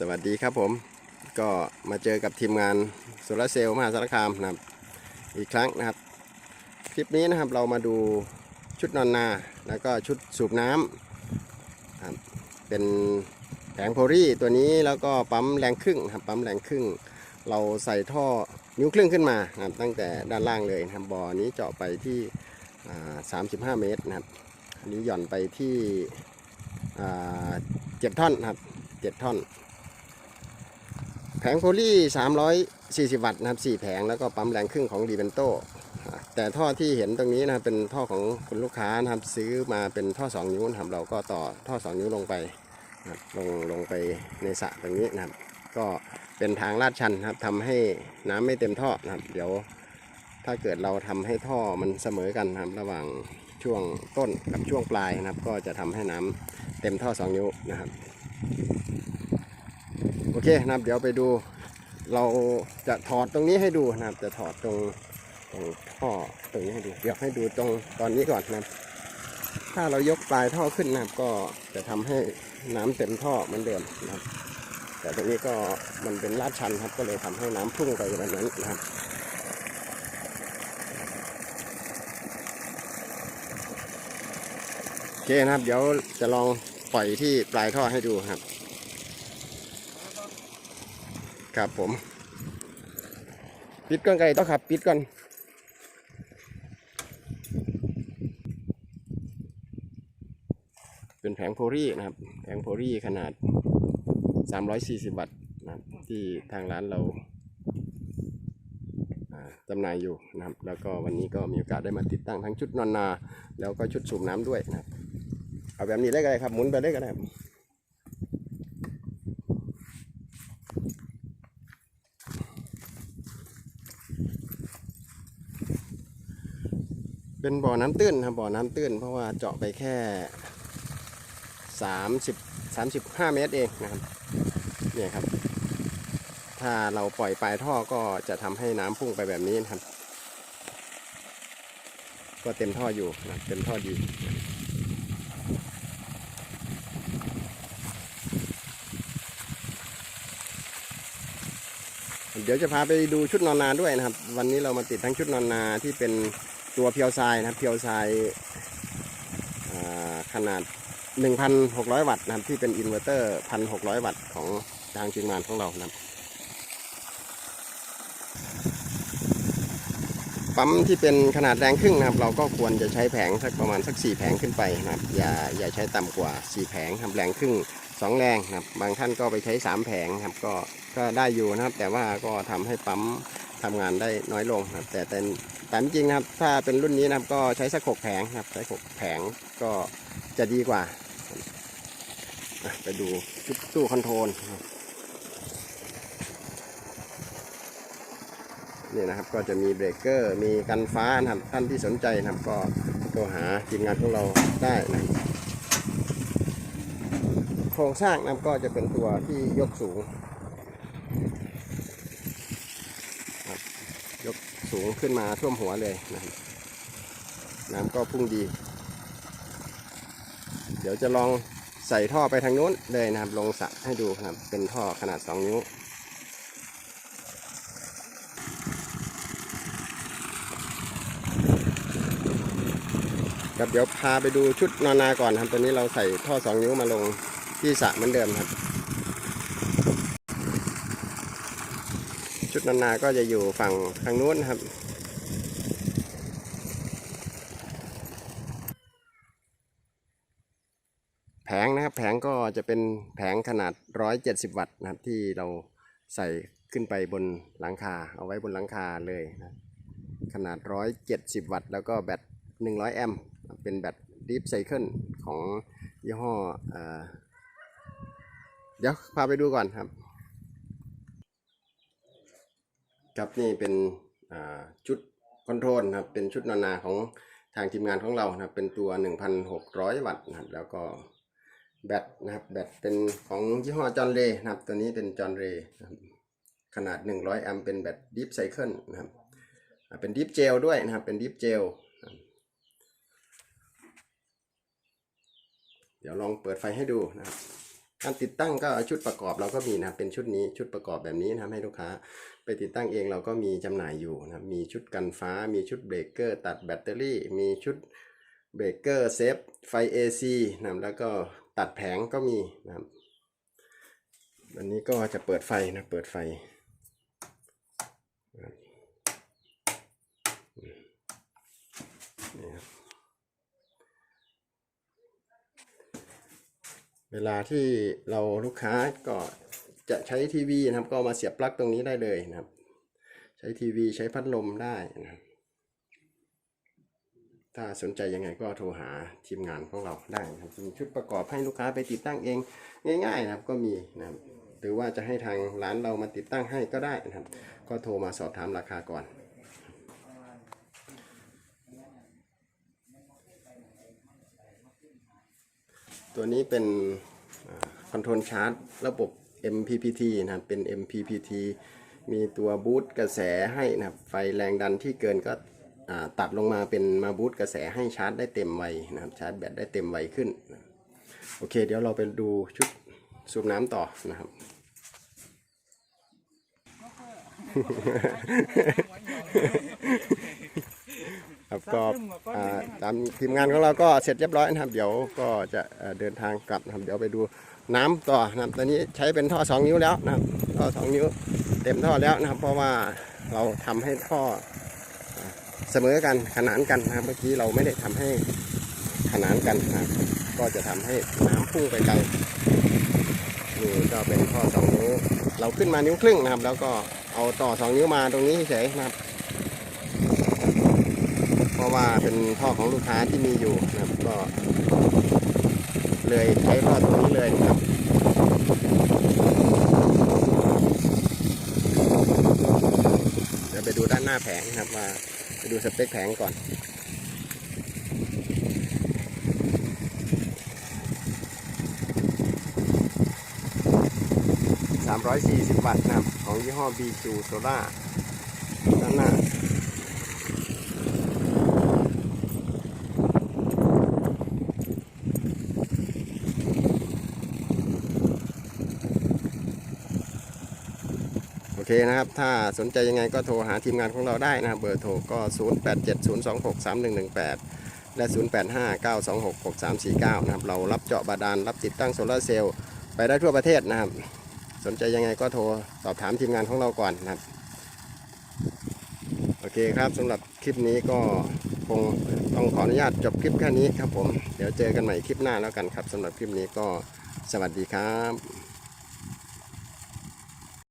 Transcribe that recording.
สวัสดีครับผมก็มาเจอกับทีมงานโซลาร์เซลล์มหาสารคามนะครับอีกครั้งนะครับ คลิปนี้นะครับเรามาดูชุดนอนนา แล้วก็ชุดสูบน้ำครับเป็นแผงโพลีตัวนี้แล้วก็ปั๊มแรงครึ่งครับปั๊มแรงครึ่ง เราใส่ท่อนิ้วครึ่งขึ้นมานะครับตั้งแต่ด้านล่างเลยนะครับบ่อนี้เจาะไปที่ 35 เมตรนะครับอันนี้หย่อนไปที่เจ็ดท่อนนะครับเจ็ดท่อน แผงโพลี340 วัตต์นะครับ4แผงแล้วก็ปั๊มแรงครึ่งของดีเ e นโตแต่ท่อที่เห็นตรงนี้นะครับเป็นท่อของคุณลูกค้านะครับซื้อมาเป็นท่อ 2 นิ้วนะครับเราก็ต่อท่อ 2 นิ้วลงไปนะลงลงไปในสระตรงนี้นะครับ ก็เป็นทางลาดชันนะครับทำให้น้ำไม่เต็มท่อนะครับ เดี๋ยวถ้าเกิดเราทำให้ท่อมันเสมอกันนะครับระหว่างช่วงต้นกับช่วงปลายนะครับ ก็จะทำให้น้ำเต็มท่อ 2 นิ้วนะครับ โอเคนะครับเดี๋ยวไปดู เราจะถอดตรงนี้ให้ดูนะครับ จะถอดตรงตรงท่อตรงนี้ให้ดู เดี๋ยวให้ดูตรงตอนนี้ก่อนนะครับ ถ้าเรายกปลายท่อขึ้นนะครับ ก็จะทำให้น้ำเต็มท่อเหมือนเดิมนะครับ แต่ตรงนี้ก็มันเป็นลาดชันครับ ก็เลยทำให้น้ำพุ่งไปแบบนั้นนะครับโอเคนะครับ เดี๋ยวจะลองปล่อยที่ปลายท่อให้ดูครับ ครับผม ปิดก่อนไกลต้องขับ ปิดก่อนเป็นแผงโพลีนะครับแผงโพลีขนาด 340 วัตต์นะครับที่ทางร้านเราอ่าจำหน่ายอยู่นะครับ แล้วก็วันนี้ก็มีโอกาสได้มาติดตั้งทั้งชุดนอนนา แล้วก็ชุดสูบน้ำด้วยนะครับ เอาแบบนี้ได้ก็ได้ครับหมุนไปได้ก็ได้ครับ เป็นบ่อน้ำตื้นครับบ่อน้ำตื้น เพราะว่าเจาะไปแค่สามสิบสามสิบห้าเมตรเองนะครับเนี่ยครับ ถ้าเราปล่อยปลายท่อก็จะทำให้น้ำพุ่งไปแบบนี้นะครับ ก็เต็มท่ออยู่นะเต็มท่อดีเดี๋ยวจะพาไปดูชุดนอนนาด้วยนะครับ วันนี้เรามาติดทั้งชุดนอนนาที่เป็น ตัวเพียวทรายนะครับเพียวทรายขนาด 1,600 วัตต์นะครับที่เป็นอินเวอร์เตอร์ 1,600 วัตต์ของทางทีมานของเรานะครับปั๊มที่เป็นขนาดแรงครึ่งนะครับ เราก็ควรจะใช้แผงสักประมาณสัก 4 แผงขึ้นไปนะครับ อย่าอย่าใช้ต่ำกว่า 4 แผงครับแรงครึ่ง 2 แรงนะครับ บางท่านก็ไปใช้ 3 แผงครับก็ก็ได้อยู่นะครับ แต่ว่าก็ทำให้ปั๊ม ทำงานได้น้อยลงนะครับ แต่แต่แต่จริงนะครับ ถ้าเป็นรุ่นนี้นะครับก็ใช้สักหกแผงนะครับ ใช้หกแผงก็จะดีกว่า ไปดูชุดตู้คอนโทรลนะครับนี่นะครับก็จะมีเบรกเกอร์มีกันฟ้านะครับท่านที่สนใจนะครับก็โทรหาทีมงานของเราได้นะโครงสร้างนะครับก็จะเป็นตัวที่ยกสูงครับยก สูงขึ้นมาท่วมหัวเลยนะครับน้ำก็พุ่งดี เดี๋ยวจะลองใส่ท่อไปทางโน้นเลยนะครับ ลงสระให้ดูนะครับ เป็นท่อขนาด 2 นิ้ว ครับเดี๋ยวพาไปดูชุดนอนนาก่อนครับตอนนี้เราใส่ท่อ 2 นิ้วมาลงที่สระเหมือนเดิมครับ ชุดนอนาก็จะอยู่ฝั่งทางนู้นครับ แผงนะครับแผงก็จะเป็นแผงขนาด 170 วัตต์นะครับที่เราใส่ขึ้นไปบนหลังคา เอาไว้บนหลังคาเลยนะขนาด 170 วัตต์ แล้วก็แบต 100 แอมป์เป็นแบตดีฟไซเคิลของยี่ห้อเอเดี๋ยวพาไปดูก่อนครับ ครับนี่เป็นชุดคอนโทรลนะครับเป็นชุดนานาของทางทีมงานของเรานะครับเป็นตัว 1,600 วัตต์นะครับแล้วก็แบตนะครับแบตเป็นของยี่ห้อจอห์นเรนะครับตัวนี้เป็นจอห์นเรนะครับขนาด 100 แอมป์เป็นแบตดีฟไซเคิลนะครับเป็นดีฟเจลด้วยนะครับเป็นดีฟเจลเดี๋ยวลองเปิดไฟให้ดูนะครับ การติดตั้งก็ชุดประกอบเราก็มีนะเป็นชุดนี้ชุดประกอบแบบนี้นะให้ลูกค้า ไปติดตั้งเองเราก็มีจำหน่ายอยู่นะมีชุดกันฟ้า มีชุดเบรกเกอร์ตัดแบตเตอรี่ มีชุดเบรกเกอร์เซฟไฟ AC นะแล้วก็ตัดแผงก็มีนะครับวันนี้ก็จะเปิดไฟนะเปิดไฟนะครับนี่ครับ เวลาที่เราลูกค้าก็จะใช้ทีวีนะครับ ก็มาเสียบปลั๊กตรงนี้ได้เลยนะครับ ใช้ทีวีใช้พัดลมได้นะครับ ถ้าสนใจยังไงก็โทรหาทีมงานของเราได้นะครับมีชุดประกอบให้ลูกค้าไปติดตั้งเองง่าย ๆ นะครับก็มีนะครับ หรือว่าจะให้ทางร้านเรามาติดตั้งให้ก็ได้นะครับ ก็โทรมาสอบถามราคาก่อน ตัวนี้เป็นคอนโทรลชาร์จระบบ MPPT นะครับ เป็น MPPT มีตัวบูตกระแสให้นะครับ ไฟแรงดันที่เกินก็ตัดลงมาเป็นมาบูตกระแสให้ชาร์จได้เต็มไวนะครับ ชาร์จแบตได้เต็มไวขึ้นนะโอเค เดี๋ยวเราไปดูชุดสูบน้ำต่อนะครับ ครับก็อ่าตามทีมงานของเราก็เสร็จเรียบร้อยนะครับ เดี๋ยวก็จะเอ่อเดินทางกลับนะครับเดี๋ยวไปดูน้ำต่อนะครับตอนนี้ใช้เป็นท่อ 2 นิ้วแล้วนะครับท่อ 2 นิ้วเต็มท่อแล้วนะครับ เพราะว่าเราทำให้ท่ออ่าเสมอกันขนานกันนะครับเมื่อกี้เราไม่ได้ทำให้ขนานกันนะครับก็จะทำให้น้ำพุ่งไปไกลนี่ก็เป็นท่อ 2 นิ้ว เราขึ้นมานิ้วครึ่งนะครับ แล้วก็เอาต่อ 2 นิ้วมาตรงนี้เฉยๆนะครับเพราะ ว่าเป็นท่อของลูกค้าที่มีอยู่นะครับ ก็เลยใช้ท่อตรงนี้เลยนะครับเดี๋ยวไปดูด้านหน้าแผงนะครับว่าไปดูสเปคแผงก่อน340 วัตต์นะครับของยี่ห้อ BQ Solar ด้านหน้า เคนะครับ ถ้าสนใจยังไงก็โทรหาทีมงานของเราได้นะครับ เบอร์โทรก็ 0870263118 และ 0859266349 นะครับ เรารับเจาะบาดาล รับติดตั้งโซลาร์เซลล์ไปได้ทั่วประเทศนะครับ สนใจยังไงก็โทรสอบถามทีมงานของเราก่อนนะครับ โอเคครับสำหรับคลิปนี้ก็คงต้องขออนุญาตจบคลิปแค่นี้ครับผม เดี๋ยวเจอกันใหม่คลิปหน้าแล้วกันครับสำหรับคลิปนี้ก็สวัสดีครับ